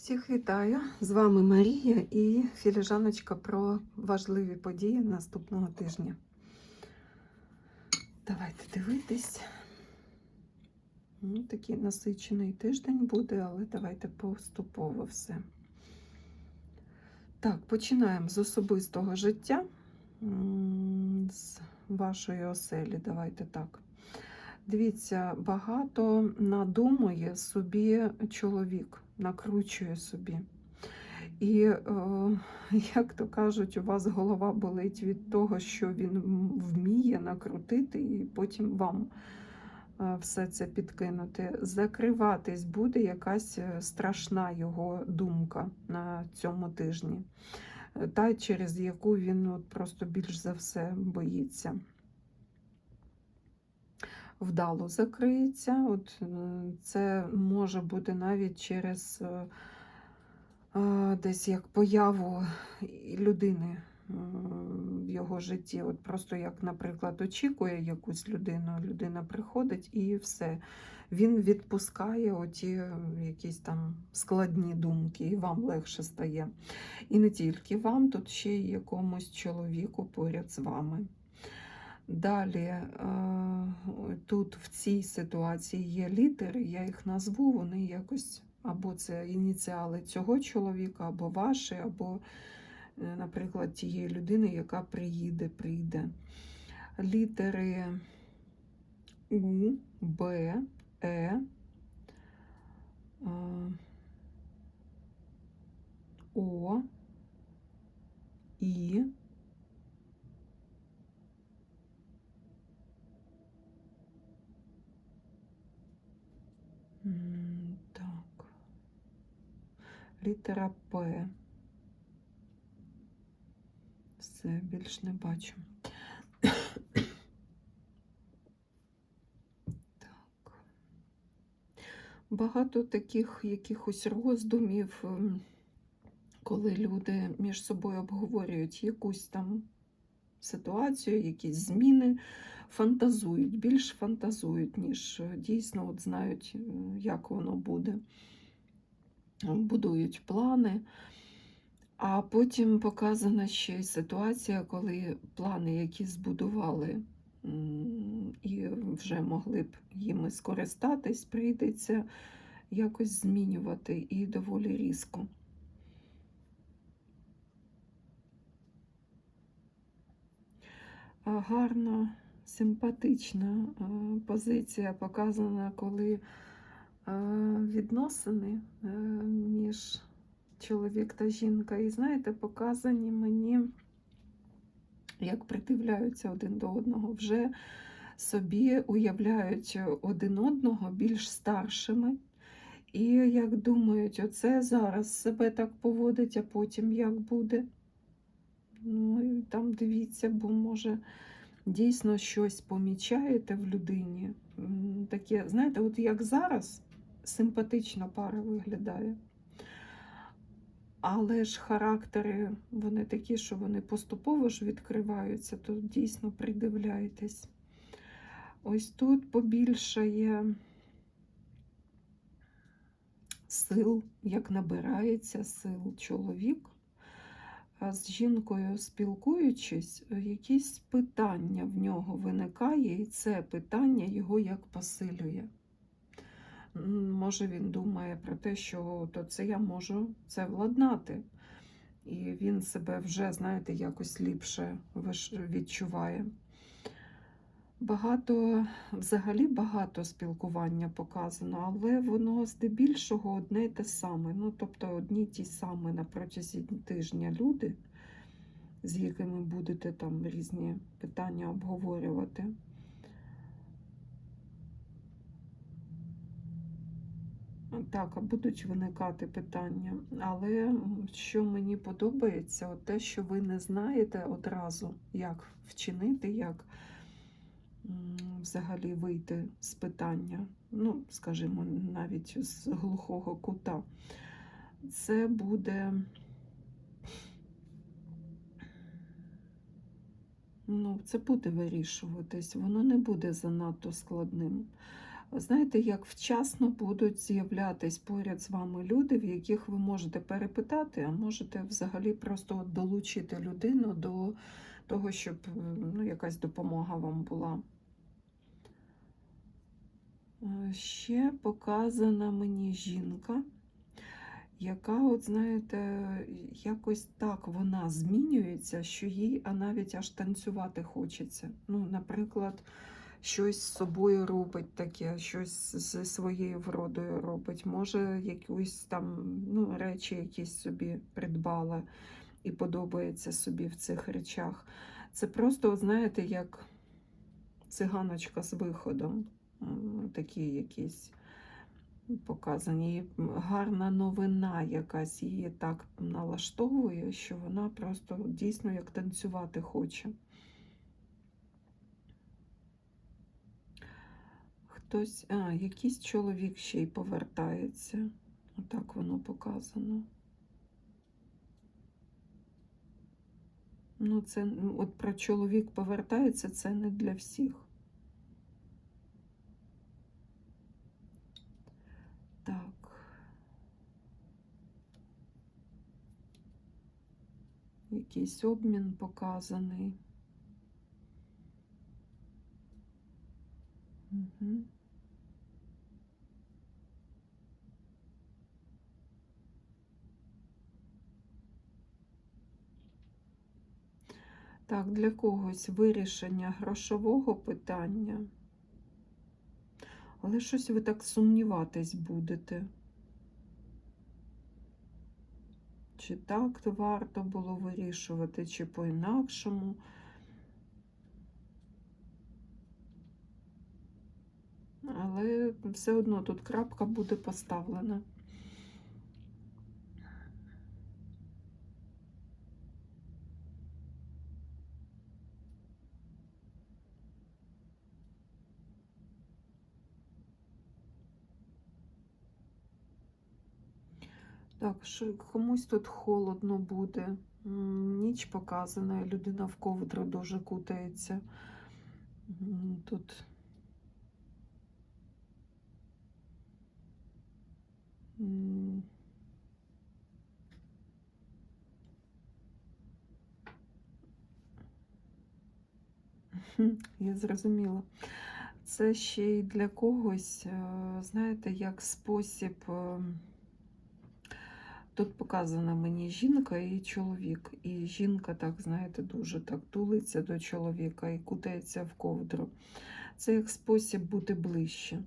Всіх вітаю! З вами Марія і філіжаночка про важливі події наступного тижня. Давайте дивитись. Ну, такий насичений тиждень буде, але давайте поступово все. Так, починаємо з особистого життя, з вашої оселі. Давайте так. Дивіться, багато надумує собі чоловік, накручує собі. І, е, як то кажуть, у вас голова болить від того, що він вміє накрутити, і потім вам е, все це підкинути. Закриватись буде якась е, страшна його думка на цьому тижні, та через яку він от просто більш за все боїться вдало закриється. От е, це може бути навіть через е, е, десь як появу людини в його житті. От просто як, наприклад, очікує якусь людину, людина приходить і все. Він відпускає оті якісь там складні думки, і вам легше стає. І не тільки вам, тут ще й якомусь чоловіку поряд з вами. Далі е, тут в цій ситуації є літери, я їх назву, вони якось або це ініціали цього чоловіка, або ваші, або, е, наприклад, тієї людини, яка приїде, прийде. Літери У, Б, Е, е, О, І. Так. Літера П. Все, більш не бачу. Так. Багато таких якихось роздумів, коли люди між собою обговорюють якусь там ситуацію, якісь зміни, фантазують, більш фантазують, ніж е, дійсно от знають, е, як воно буде. Будують плани. А потім показана ще й ситуація, коли плани, які збудували і вже могли б їми скористатись, прийдеться якось змінювати і доволі різко. Гарна, симпатична е, позиція показана, коли е, відносини е, між чоловік та жінка. І знаєте, показані мені, як придивляються один до одного, вже собі уявляють один одного більш старшими. І як думають, оце зараз себе так поводить, а потім як буде. Ну, там дивіться, бо може дійсно щось помічаєте в людині. Таке, знаєте, от як зараз симпатична пара виглядає. Але ж характери вони такі, що вони поступово ж відкриваються, то дійсно придивляйтесь. Ось тут побільшає сил, як набирається сил чоловік. А з жінкою спілкуючись, е, якісь питання в нього виникає, і це питання його як посилює. Може, він думає про те, що то це я можу це владнати. І він себе вже, знаєте, якось ліпше відчуває. Багато, взагалі багато спілкування показано, але воно здебільшого одне й те саме. Ну, тобто одні ті самі на протязі тижня люди, з якими будете там різні питання обговорювати. Так, а будуть виникати питання. Але що мені подобається, от те, що ви не знаєте одразу, як вчинити, як взагалі вийти з питання, ну, скажімо, навіть з глухого кута. Це буде. Ну, це буде вирішуватись, воно не буде занадто складним. знаєте, як вчасно будуть з'являтись поряд з вами люди, в яких ви можете перепитати, а можете взагалі просто долучити людину до того, щоб ну, якась допомога вам була. Е, Ще показана мені жінка, яка, от знаєте, якось так вона змінюється, що їй а навіть аж танцювати хочеться. Ну, наприклад, щось з собою робить таке, щось зі своєю вродою робить. Може, якусь там ну, речі якісь собі придбала і подобається собі в цих речах. Це просто, знаєте, як циганочка з виходом. Такі якісь показані. І гарна новина якась її так налаштовує, що вона просто дійсно як танцювати хоче. Хтось, а, якийсь чоловік ще й повертається. Отак воно показано. Ну, це ну, от про чоловік повертається, це не для всіх. Так. Якийсь обмін показаний. Угу. Так, для когось вирішення грошового питання. Але щось ви так сумніватись будете. Чи так варто було вирішувати, чи по-інакшому. Але все одно тут крапка буде поставлена. Так, що комусь тут холодно буде. Ніч показана, людина в ковдру дуже кутається. Тут Я зрозуміла. Це ще й для когось, е, знаєте, як спосіб. Тут показана мені жінка і чоловік. І жінка, так, знаєте, дуже так тулиться до чоловіка і кутається в ковдру. Це як спосіб бути ближче.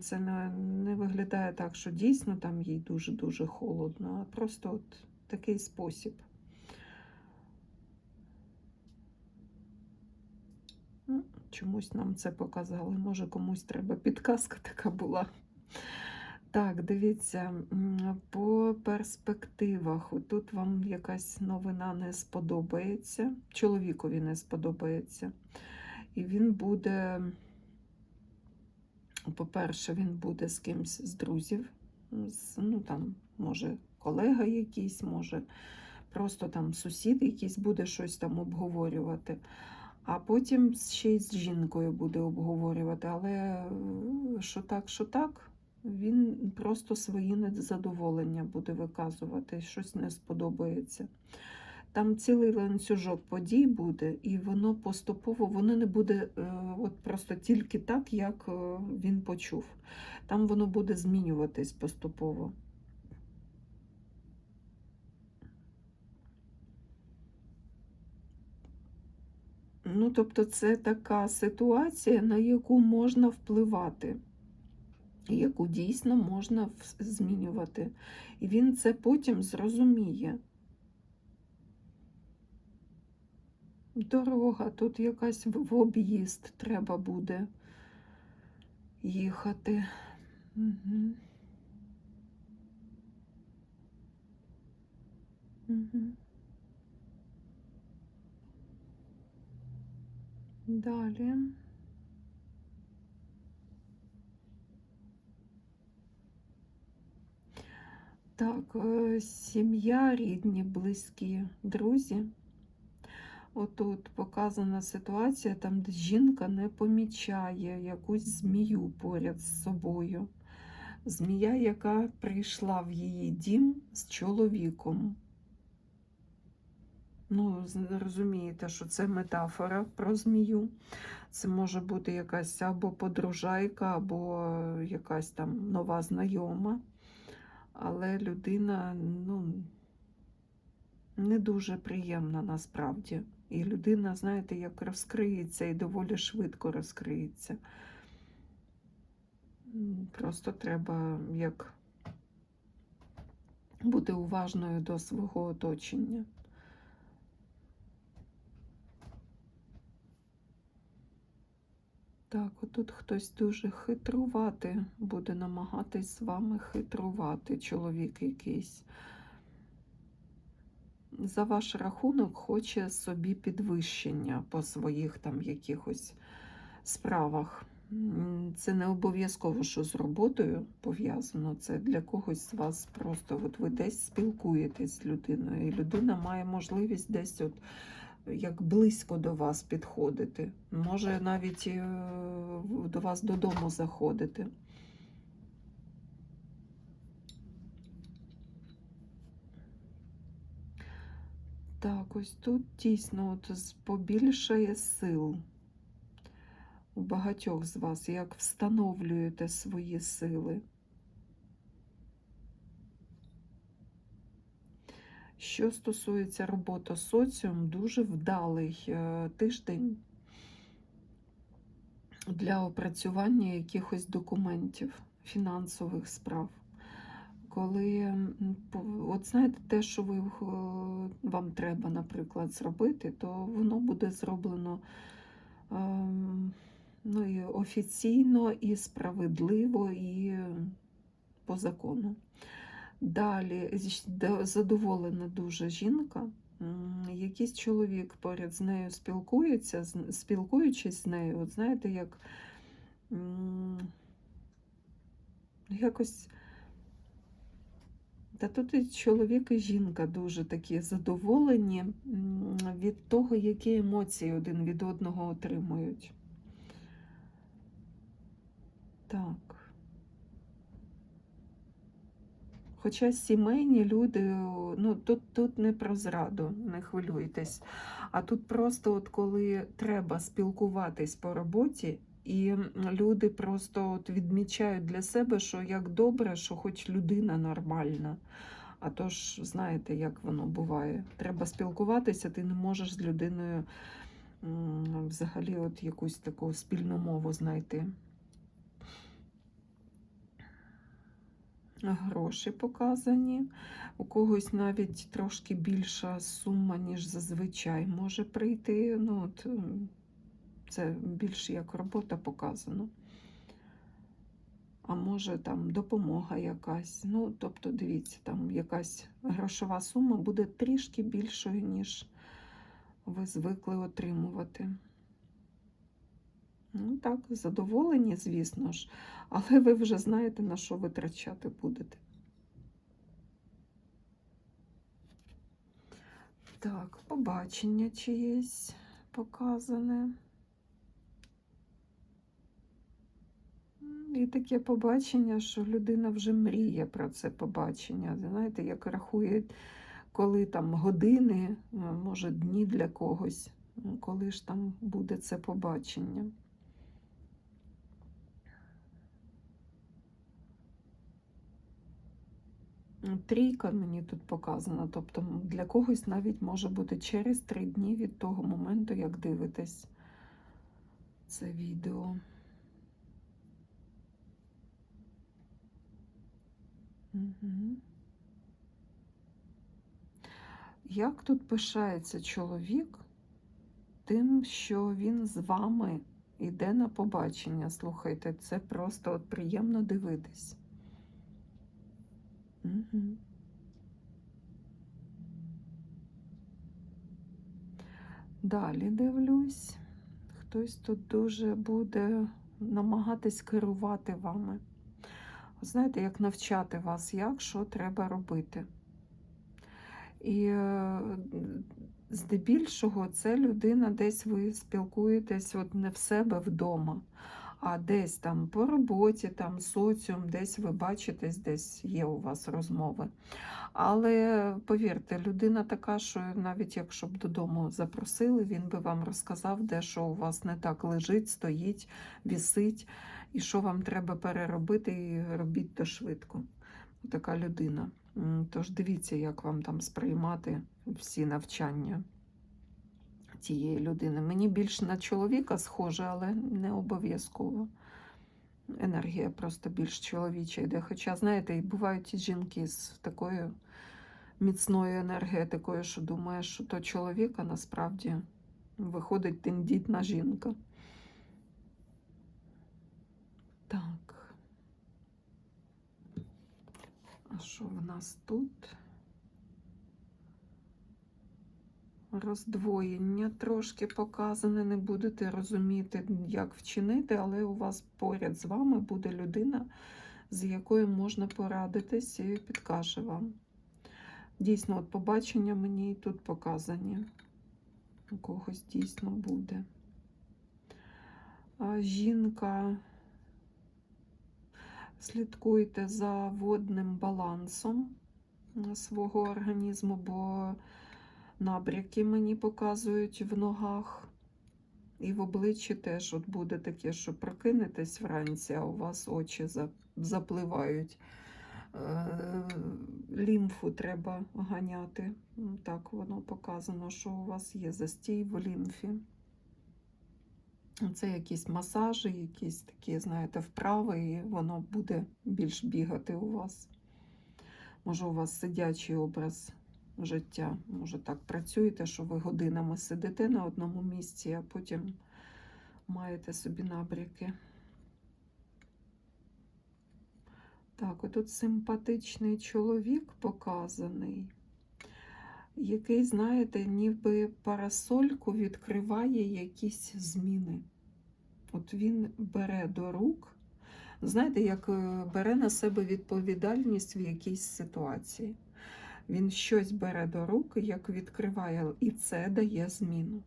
Це не, не виглядає так, що дійсно там їй дуже-дуже холодно, а просто от такий спосіб. Ну, Чомусь нам це показали. Може, комусь треба підказка така була. Так, дивіться, по перспективах. Тут вам якась новина не сподобається. Чоловікові не сподобається. І він буде, по-перше, він буде з кимсь з друзів. З, ну, там, може, колега якийсь, може, просто там сусід якийсь буде щось там обговорювати. А потім ще й з жінкою буде обговорювати. Але е, що так, що так, він просто свої незадоволення буде виказувати, щось не сподобається. Там цілий ланцюжок подій буде, і воно поступово воно не буде е, от просто тільки так, як е, він почув. Там воно буде змінюватись поступово. Ну, тобто, це така ситуація, на яку можна впливати, яку дійсно можна змінювати. І він це потім зрозуміє. Дорога, тут якась в об'їзд треба буде їхати. Угу. Угу. Далі. Так, е, сім'я, рідні, близькі, друзі. отут показана ситуація, там, де жінка не помічає якусь змію поряд з собою. Змія, яка прийшла в її дім з чоловіком. Ну, розумієте, що це метафора про змію. Це може бути якась або подружайка, або якась там нова знайома. Але людина, ну, не дуже приємна насправді. І людина, знаєте, як розкриється і доволі швидко розкриється. Просто треба як бути уважною до свого оточення. Так, отут хтось дуже хитрувати, буде намагатись з вами хитрувати, чоловік якийсь. За ваш рахунок хоче собі підвищення по своїх там якихось справах. Це не обов'язково, що з роботою пов'язано. Це для когось з вас просто от ви десь спілкуєтесь з людиною, і людина має можливість десь от як близько до вас підходити. Може навіть е, до вас додому заходити. Так, ось тут дійсно от побільшає сил у багатьох з вас, як встановлюєте свої сили. Що стосується роботи соціум, дуже вдалий е, тиждень для опрацювання якихось документів, фінансових справ. Коли, от знаєте, те, що ви, е, вам треба, наприклад, зробити, то воно буде зроблено ем, ну, і офіційно, і справедливо, і по закону. Далі задоволена дуже жінка. Якийсь чоловік поряд з нею спілкується, спілкуючись з нею, от знаєте, як якось. Та тут і чоловік, і жінка дуже такі задоволені від того, які емоції один від одного отримують. Так. Хоча сімейні люди, ну тут, тут не про зраду, не хвилюйтесь. А тут просто, от коли треба спілкуватись по роботі, і люди просто от відмічають для себе, що як добре, що хоч людина нормальна. А то ж, знаєте, як воно буває. Треба спілкуватися, ти не можеш з людиною взагалі от якусь таку спільну мову знайти. Гроші показані. У когось навіть трошки більша сума, ніж зазвичай може прийти. Ну, от, це більше як робота показано. А може там допомога якась. Ну, тобто, дивіться, там якась грошова сума буде трішки більшою, ніж ви звикли отримувати. Ну так, задоволені, звісно ж, але ви вже знаєте, на що витрачати будете. Так, побачення чиєсь показане. І таке побачення, що людина вже мріє про це побачення. Знаєте, як рахує, коли там години, може дні для когось, коли ж там буде це побачення. Трійка мені тут показана, тобто для когось навіть може бути через три дні від того моменту, як дивитесь це відео. Угу. Як тут пишається чоловік тим, що він з вами йде на побачення? Слухайте, це просто от приємно дивитись. Угу. Далі дивлюсь. Хтось тут дуже буде намагатись керувати вами. Знаєте, як навчати вас, як що треба робити. І е, здебільшого це людина, десь ви спілкуєтесь от не в себе вдома, а десь там по роботі, там соціум, десь ви бачитесь, десь є у вас розмови. Але повірте, людина така, що навіть якщо б додому запросили, він би вам розказав, де що у вас не так лежить, стоїть, вісить, і що вам треба переробити, і робіть то швидко. Така людина. Тож дивіться, як вам там сприймати всі навчання тієї людини. Мені більш на чоловіка схоже, але не обов'язково. Енергія просто більш чоловіча йде. Хоча, знаєте, і бувають і жінки з такою міцною енергетикою, що думає, що то чоловік, насправді виходить тендітна жінка. Так. А що в нас тут? Роздвоєння трошки показане, не будете розуміти, як вчинити, але у вас поряд з вами буде людина, з якою можна порадитись і підкаже вам. Дійсно, от побачення мені і тут показані. У когось дійсно буде. А жінка, слідкуйте за водним балансом свого організму, бо набряки мені показують в ногах. І в обличчі теж от буде таке, що прокинетесь вранці, а у вас очі запливають. Е, Лімфу треба ганяти. Так воно показано, що у вас є застій в лімфі. Це якісь масажі, якісь такі, знаєте, вправи, і воно буде більш бігати у вас. Може, у вас сидячий образ життя. Може, так працюєте, що ви годинами сидите на одному місці, а потім маєте собі набряки. Так, отут симпатичний чоловік показаний, який, знаєте, ніби парасольку відкриває якісь зміни. От він бере до рук, знаєте, як е, бере на себе відповідальність в якійсь ситуації. Він щось бере до рук, як відкриває, і це дає зміну.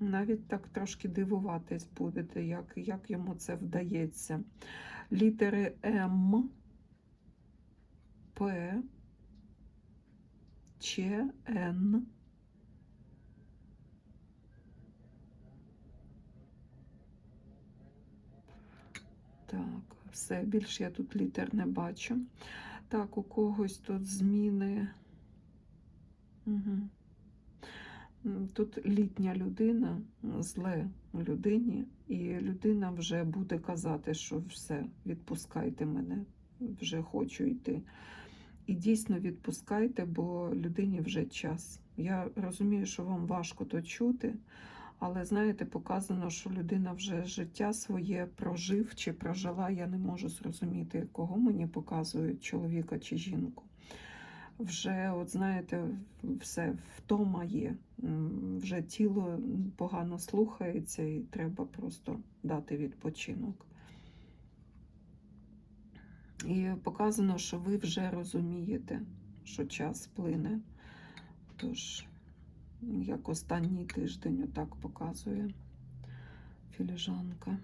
Навіть так трошки дивуватись будете, як, як йому це вдається. Літери М, П, Ч, Н. Так, все, більше я тут літер не бачу. Так, у когось тут зміни. Угу. Тут літня людина, зле людині, і людина вже буде казати, що все, відпускайте мене, вже хочу йти. І дійсно відпускайте, бо людині вже час. Я розумію, що вам важко то чути, але знаєте, показано, що людина вже життя своє прожив чи прожила. Я не можу зрозуміти, кого мені показують, чоловіка чи жінку. Вже, от знаєте, все втома є. Вже тіло погано слухається, і треба просто дати відпочинок. І показано, що ви вже розумієте, що час плине. Тож, як останній тиждень отак показує філіжанка.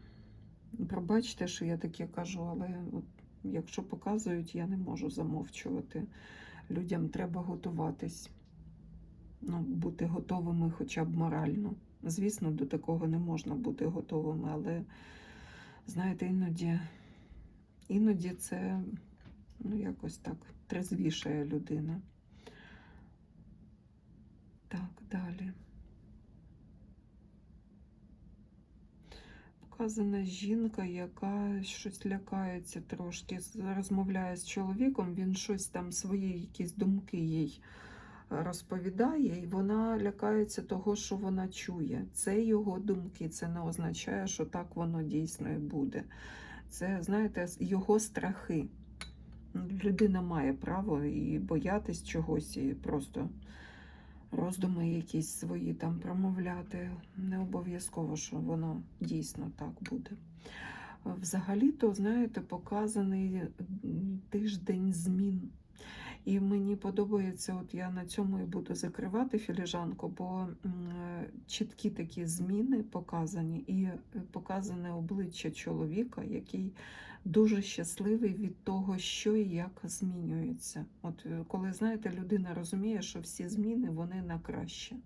Пробачте, що я таке кажу, але от, якщо показують, я не можу замовчувати. Людям треба готуватись, ну, бути готовими хоча б морально. Звісно, до такого не можна бути готовими, але знаєте, іноді, іноді це ну, якось так трезвішає людина. Так, далі. Показана жінка, яка щось лякається трошки, розмовляє з чоловіком, він щось там свої якісь думки їй е, розповідає, і вона лякається того, що вона чує. Це його думки, це не означає, що так воно дійсно і буде. Це, знаєте, його страхи. Людина має право і боятись чогось, і просто роздуми якісь свої там промовляти. Не обов'язково, що воно дійсно так буде. Взагалі-то, знаєте, показаний тиждень змін. І мені подобається, от я на цьому і буду закривати філіжанку, бо чіткі такі зміни показані, і е, показане обличчя чоловіка, який дуже щасливий від того, що і як змінюється. От е, коли знаєте, людина розуміє, що всі зміни вони на краще.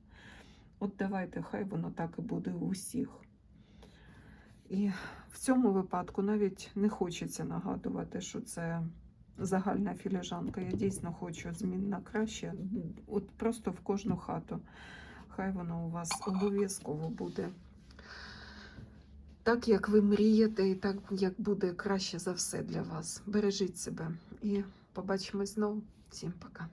От давайте, хай воно так і буде у всіх. І в цьому випадку навіть не хочеться нагадувати, що це загальна філіжанка. Я дійсно хочу змін на краще. От просто в кожну хату. Хай воно у вас обов'язково буде. Так, як ви мрієте, і так, як буде краще за все для вас. Бережіть себе і побачимось знову. Всім пока.